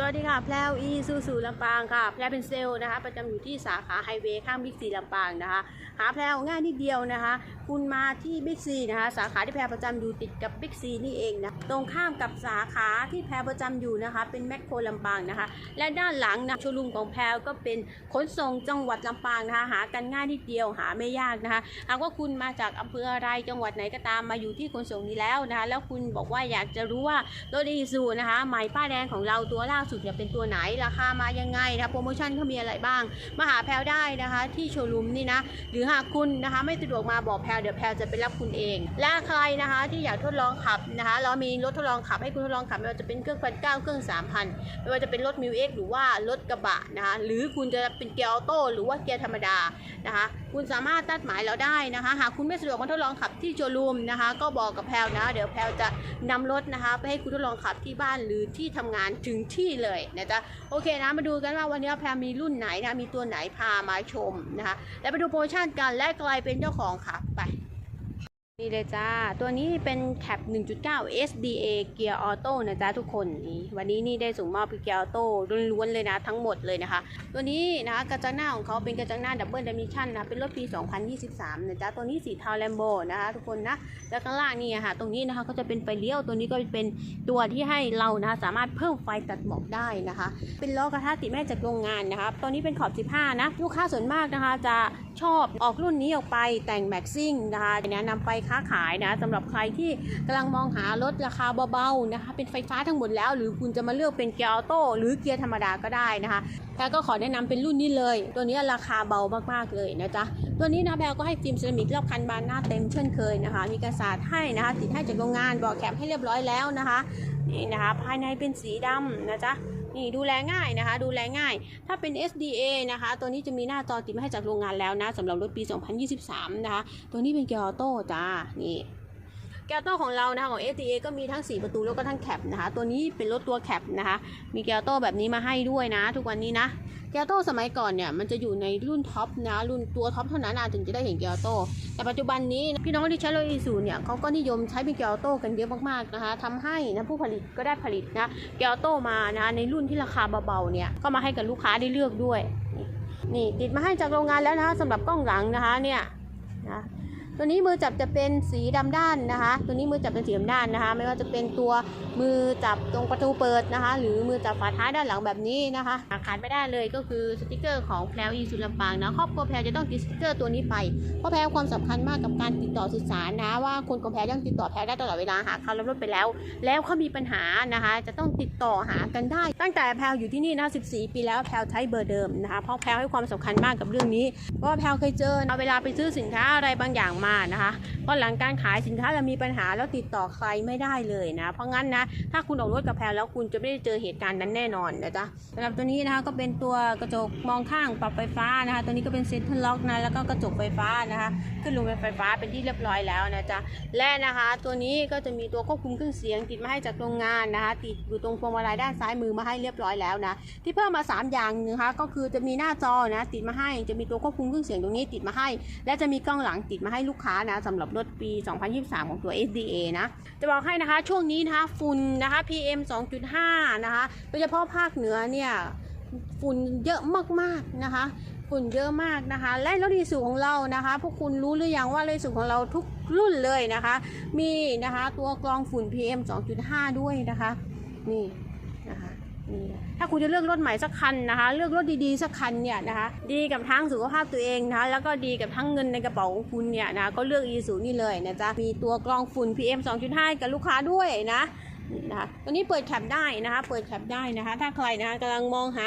สวัสดีค่ะ แพลวอีซูซูลำปางค่ะ แพลวเป็นเซลนะคะ ประจำอยู่ที่สาขาไฮเวย์ข้างบิ๊กซีลำปางนะคะ หาแพลวง่ายนิดเดียวนะคะ คุณมาที่บิ๊กซีนะคะ สาขาที่แพลวประจำอยู่ติดกับบิ๊กซีนี่เองนะ ตรงข้ามกับสาขาที่แพลวประจำอยู่นะคะ เป็นแมคโครลำปางนะคะ และด้านหลังนะโชว์รูมของแพลวก็เป็นขนส่งจังหวัดลำปางนะคะ หากันง่ายนิดเดียว หาไม่ยากนะคะ หากว่าคุณมาจากอำเภออะไร จังหวัดไหนก็ตามมาอยู่ที่ขนส่งนี้แล้วนะคะ แล้วคุณบอกว่าอยากจะรู้ว่ารถอีซูนะคะ หม่ป้ายแดงของเราตัวล่าสุดเนี่ยเป็นตัวไหนราคามายังไงนะคะโปรโมชั่นเขามีอะไรบ้าง มาหาแพลวได้นะคะที่โชว์รูมนี่นะหรือหากคุณนะคะไม่สะดวกมาบอกแพลวเดี๋ยวแพลวจะไปรับคุณเอง และใครนะคะที่อยากทดลองขับนะคะเรามีรถทดลองขับให้คุณทดลองขับไม่ว่าจะเป็นเครื่องพันเก้าเครื่องสามพันไม่ว่าจะเป็นรถมิวเอ็กหรือว่ารถกระบะนะคะหรือคุณจะเป็นเกียร์ออโต้หรือว่าเกียร์ธรรมดานะคะคุณสามารถตัดหมายเราได้นะคะ หากคุณไม่สะดวกมาทดลองขับที่โชว์รูมนะคะ ก็บอกกับแพลนะ เดี๋ยวแพลจะนำรถนะคะ ไปให้คุณทดลองขับที่บ้านหรือที่ทำงานถึงที่เลยนะจ๊ะโอเคนะ มาดูกันว่าวันนี้แพลมีรุ่นไหนนะ มีตัวไหนพามาชมนะคะ แล้วไปดูโปรโมชั่นกันและกลายเป็นเจ้าของค่ะไป นี่เลยจ้า ตัวนี้เป็นแคป1.9 SDA เกียร์ออโต้นะจ๊ะทุกคนนี่วันนี้นี่ได้ส่งมอบเป็นเกียร์ออโต้ล้วนๆเลยนะทั้งหมดเลยนะคะ ตัวนี้นะคะกระจังหน้าของเขาเป็นกระจังหน้าดับเบิลดิมิชันนะ เป็นรถปี 2023 นะจ๊ะ ตัวนี้สีเทาแลมโบนะคะทุกคนนะ แล้วข้างล่างนี่ค่ะ ตรงนี้นะคะก็จะเป็นไฟเลี้ยว ตัวนี้ก็เป็นตัวที่ให้เรานะคะสามารถเพิ่มไฟตัดหมอกได้นะคะ เป็นล้อกระทะติดแม่จากโรงงานนะคะ ตัวนี้เป็นขอบ 15 นะ ลูกค้าส่วนมากนะคะจะ ชอบออกรุ่นนี้ออกไปแต่งแม็กซิ่งนะคะแนะนำไปค้าขายนะสำหรับใครที่กำลังมองหารถราคาเบาๆนะคะเป็นไฟฟ้าทั้งหมดแล้ว หรือคุณจะมาเลือกเป็นเกียร์ออโต้หรือเกียร์ธรรมดาก็ได้นะคะแต่ก็ขอแนะนำเป็นรุ่นนี้เลย ตัวนี้ราคาเบามากๆเลยนะจ๊ะตัวนี้นะแบลก็ให้ฟิล์มเซรามิกรอบคันบานหน้าเต็มเช่นเคยนะคะ มีกระสาดให้นะคะติดให้จากโรงงานบอกแคปให้เรียบร้อยแล้วนะคะนี่นะคะภายในเป็นสีดำนะจ๊ะ นี่ดูแลง่ายนะคะ ดูแลง่าย ถ้าเป็น SDA นะคะ ตัวนี้จะมีหน้าจอติดมาให้จากโรงงานแล้วนะสำหรับรถปี 2023 นะคะ ตัวนี้เป็นเกียร์ออโต้จ้านี่เกียร์ออโต้ของเรานะคะของ SDA ก็มีทั้ง 4 ประตูแล้วก็ทั้งแคปนะคะ ตัวนี้เป็นรถตัวแคปนะคะ มีเกียร์ออโต้แบบนี้มาให้ด้วยนะ ทุกวันนี้นะ เกียโต้สมัยก่อนเนี่ยมันจะอยู่ในรุ่นท็อปนะรุ่นตัวท็อปเท่านั้นนะถึงจะได้เห็นเกียโต้แต่ปัจจุบันนี้พี่น้องที่ใช้รถอีซูเนี่ยเขาก็นิยมใช้เป็นเกียโต้กันเยอะมากๆนะคะทำให้นะผู้ผลิตก็ได้ผลิตนะเกียโต้มานะในรุ่นที่ราคาเบาๆเนี่ยก็มาให้กับลูกค้าได้เลือกด้วยนี่ติดมาให้จากโรงงานแล้วนะคะสำหรับกล้องหลังนะคะเนี่ยนะ ตัวนี้มือจับจะเป็นสีดำด้านนะคะ ตัวนี้มือจับเป็นสีดำด้านนะคะ ไม่ว่าจะเป็นตัวมือจับตรงประตูเปิดนะคะ หรือมือจับฝาท้ายด้านหลังแบบนี้นะคะขาดไม่ได้เลยก็คือสติกเกอร์ของแพลวอีสุลำปางนะครอบครัวแพลวจะต้องติดสติกเกอร์ตัวนี้ไปเพราะแพลความสำคัญมากกับการติดต่อสื่อสารนะว่าคนของแพลยังติดต่อแพลได้ตลอดเวลาหากเขารับรถไปแล้ว แล้วเขามีปัญหานะคะ จะต้องติดต่อหากันได้ ตั้งแต่แพลอยู่ที่นี่นะ 14 ปีแล้วแพลใช้เบอร์เดิมนะคะเพราะแพลให้ความสำคัญมากกับเรื่องนี้เพราะแพลเคยเจอเวลาไปซื้อสินค้าอะไรบางอย่างมานะคะพอหลังการขายสินค้าเรามีปัญหาแล้วติดต่อใครไม่ได้เลยนะเพราะงั้นนะถ้าคุณออกรถกับแพลแล้วคุณจะไม่ได้เจอเหตุการณ์นั้นแน่นอนนะจ๊ะสำหรับตัวนี้นะคะก็เป็นตัวกระจกมองข้างปรับไฟฟ้านะคะ ตัวนี้ก็เป็นเซ็นทรัลล็อกนะแล้วก็กระจกไฟฟ้านะคะขึ้นลงเป็นไฟฟ้าเป็นที่เรียบร้อยแล้วนะจ๊ะและนะคะ ตัวนี้ก็จะมีตัวควบคุมเครื่องเสียงติดมาให้จากโรงงานนะคะติดอยู่ตรงพวงมาลัยด้านซ้ายมือมาให้เรียบร้อยแล้วนะที่เพิ่มมา 3 อย่างนะคะก็คือจะมีหน้าจอนะติดมาให้จะมีตัวควบคุมเครื่องเสียงตรงนี้ติดมาให้ และจะมีกล้องหลังติดมาให้ลูกค้านะสำหรับรถปี 2023 ของตัว SDA นะ จะบอกให้นะคะช่วงนี้นะคะฝุ่นนะคะ PM 2.5 นะคะโดยเฉพาะภาคเหนือเนี่ยฝุ่นเยอะมากๆนะคะฝุ่นเยอะมากนะคะ และรถอีสูของเรานะคะ พวกคุณรู้หรือยังว่ารถอีสูของเราทุกรุ่นเลยนะคะ มีนะคะตัวกรองฝุ่น PM 2.5 ด้วยนะคะ นี่ นี่ถ้าคุณจะเลือกรถใหม่สักคันนะคะ เลือกรถดีๆสักคันเนี่ยนะคะ ดีกับทั้งสุขภาพตัวเองนะคะ แล้วก็ดีกับทั้งเงินในกระเป๋าของคุณเนี่ยนะ ก็เลือกอีสูนี่เลยนะจ๊ะ มีตัวกรองฝุ่น PM 2.5 กับลูกค้าด้วยนะนี่นะคะตัวนี้เปิดแคปได้นะคะ เปิดแคปได้นะคะ ถ้าใครนะคะกำลังมองหา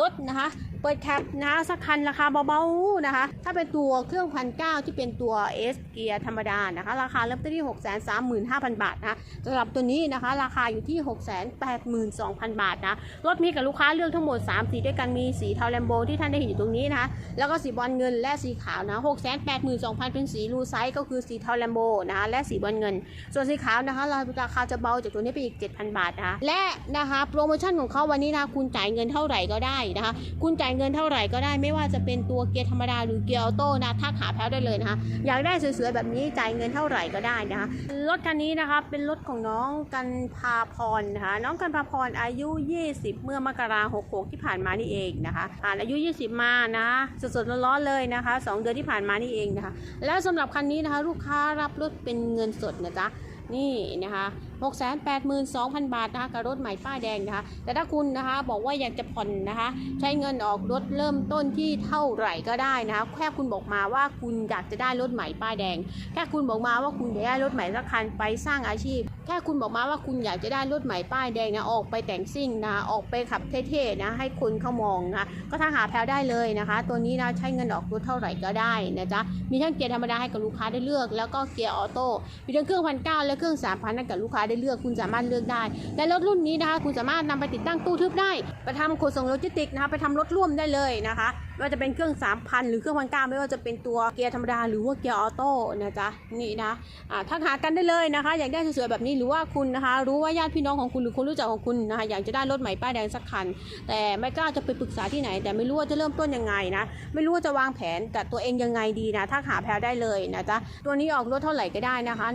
รถนะคะ เปิดแคปนะคะสักคันราคาเบาๆนะคะ ถ้าเป็นตัวเครื่องพันเก้าที่เป็นตัว S เกียร์ธรรมดานะคะ ราคาเริ่มต้นที่ 6 3 5 0 0 0 บาทนะสำหรับตัวนี้นะคะ ราคาอยู่ที่ 6 8 2 0 0 0 บาทนะรถมีกับลูกค้าเลือกทั้งหมด 3 สีด้วยกันมีสีเทาแลมโบที่ท่านได้เห็นอยู่ตรงนี้นะคะ แล้วก็สีบอลเงินและสีขาวนะ6 8 2 0 0 0 เป็นสีลูไซส์ก็คือสีเทาแลมโบนะคะและสีบอลเงิน ส่วนสีขาวนะคะราคาจะเบาจากตัวนี้ไปอีก 7,000 บาทนะคะและนะคะโปรโมชั่นของเขาวันนี้นะคุณจ่ายเงินเท่าไหร่ก็ได้นะคะ คุณจ่ายเงินเท่าไหร่ก็ได้ไม่ว่าจะเป็นตัวเกียร์ธรรมดาหรือเกียร์ออโต้นะทักหาแพลวได้เลยนะคะ อยากได้สวยๆแบบนี้จ่ายเงินเท่าไหร่ก็ได้นะคะ รถคันนี้นะคะเป็นรถของน้องกันพาพรนะคะน้องกันพาพรอายุ 20 เมื่อมกราหกหกที่ผ่านมานี่เองนะคะผ่านอายุ 20 มานะสดๆร้อนๆเลยนะคะ 2 เดือนที่ผ่านมานี่เองนะคะ แล้วสำหรับคันนี้นะคะลูกค้ารับรถเป็นเงินสดนะจ๊ะนี่นะคะ 682,000 บาทนะคะกับรถใหม่ป้ายแดงนะคะ แต่ถ้าคุณนะคะบอกว่าอยากจะผ่อนนะคะ ใช้เงินออกรถเริ่มต้นที่เท่าไหร่ก็ได้นะคะแค่คุณบอกมาว่าคุณอยากจะได้รถใหม่ป้ายแดง แค่คุณบอกมาว่าคุณอยากได้รถใหม่สักคันไปสร้างอาชีพ แค่คุณบอกมาว่าคุณอยากจะได้รถใหม่ป้ายแดงนะออกไปแต่งซิ่งนะออกไปขับเท่ๆนะให้คนเขามองนะก็ทางหาแพลวได้เลยนะคะ ตัวนี้นะใช้เงินออกรถเท่าไหร่ก็ได้นะจ๊ะมีทั้งเกียร์ธรรมดาให้กับลูกค้าได้เลือก แล้วก็เกียร์ออโต้มีทั้งเครื่องพันเก้าและเครื่องสามพันให้กับลูกค้าได้เลือกคุณสามารถเลือกได้ และรถรุ่นนี้นะคะ คุณสามารถนำไปติดตั้งตู้ทึบได้ ไปทำขนส่งโลจิสติกนะคะ ไปทำรถร่วมได้เลยนะคะ ไม่ว่าจะเป็นเครื่อง 3,000 หรือเครื่องพันเก้าไม่ว่าจะเป็นตัวเกียร์ธรรมดาหรือว่าเกียร์ออโต้นะจ๊ะนี่นะอ่าทักหากันได้เลยนะคะ อยากได้สวยๆแบบนี้หรือว่าคุณนะคะ รู้ว่าญาติพี่น้องของคุณหรือคนรู้จักของคุณนะคะอยากจะได้รถใหม่ป้ายแดงสักคัน แต่ไม่กล้าจะไปปรึกษาที่ไหน แต่ไม่รู้ว่าจะเริ่มต้นยังไงนะไม่รู้ว่าจะวางแผนกับตัวเองยังไงดีนะทักหาแพลได้เลยนะจ๊ะตัวนี้ออกรถเท่าไหร่ก็ได้นะคะ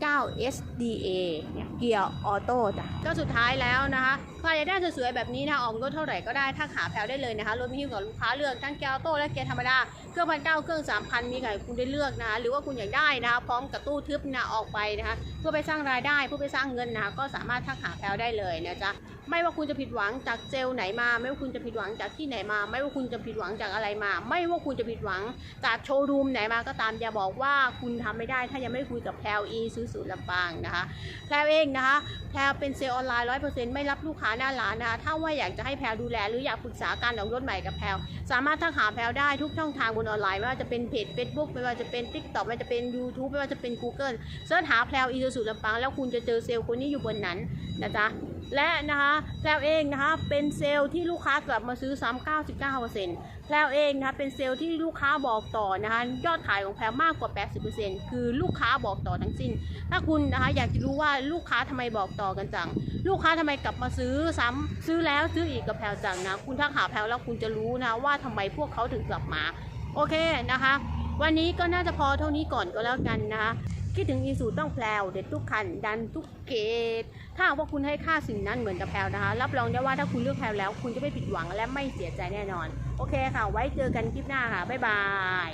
1.9 SDA เนี่ยเกียร์ออโต้จ้ะก็สุดท้ายแล้วนะคะใครอยากได้สวยๆแบบนี้นะออกรถเท่าไหร่ก็ได้ทักหาแพลได้เลยนะคะรถมีให้กับลูกค้าเลือกทั้งเกียร์ออโต้และเกียร์ธรรมดา เครื่องพันเก้าเครื่องสามพันมีไงคุณได้เลือกนะคะหรือว่าคุณอยากได้นะคะพร้อมกับตู้ทึบนะออกไปนะคะเพื่อไปสร้างรายได้เพื่อไปสร้างเงินนะคะก็สามารถทักหาแพลได้เลยนะจ๊ะไม่ว่าคุณจะผิดหวังจากเซลไหนมา ไม่ว่าคุณจะผิดหวังจากที่ไหนมา ไม่ว่าคุณจะผิดหวังจากอะไรมา ไม่ว่าคุณจะผิดหวังจากโชว์รูมไหนมาก็ตามอย่าบอกว่าคุณทำไม่ได้ ถ้ายังไม่คุยกับแพลวอีซื้อสูตรลำปางนะคะแพลวเองนะคะแพลวเป็นเซลล์ออนไลน์ร้อยเปอร์เซ็นต์ไม่รับลูกค้าหน้าร้านนะคะถ้าว่าอยากจะให้แพลวดูแลหรืออยากปรึกษาการออกรถใหม่กับแพลวสามารถทักหาแพลวได้ทุกช่องทางบนออนไลน์ ไม่ว่าจะเป็นเพจ Facebook ไม่ว่าจะเป็น TikTok ไม่ว่าจะเป็น YouTube ไม่ว่าจะเป็น Google เสิร์ชหาแพลวอีสูตรลำปางแล้วคุณจะเจอเซลล์คนนี้อยู่บนนั้นนะจ๊ะและนะคะแพลวเองนะคะเป็นเซลล์ที่ลูกค้ากลับมาซื้อซ้ำ99% แพลวเองนะคะเป็นเซลล์ที่ลูกค้าบอกต่อนะคะยอดขายของแพลวมากกว่า 80%คือลูกค้าบอกต่อทั้งสิ้น ถ้าคุณนะคะอยากจะรู้ว่าลูกค้าทำไมบอกต่อกันจัง ลูกค้าทำไมกลับมาซื้อซ้ำซื้อแล้วซื้ออีกกับแพลวจังนะคุณทักหาแพลวแล้วคุณจะรู้นะว่าทำไมพวกเขาถึงกลับมา โอเคนะคะ วันนี้ก็น่าจะพอเท่านี้ก่อนก็แล้วกันนะคะ คิดถึงอีสูต้องแพลวเด็ดทุกคัน ดันทุกเกต ถ้าว่าคุณให้ค่าสิ่งนั้นเหมือนกับแพลวนะคะ รับรองได้ว่าถ้าคุณเลือกแพลวแล้ว คุณจะไม่ผิดหวังและไม่เสียใจแน่นอน โอเคค่ะ ไว้เจอกันคลิปหน้าค่ะ บ๊ายบาย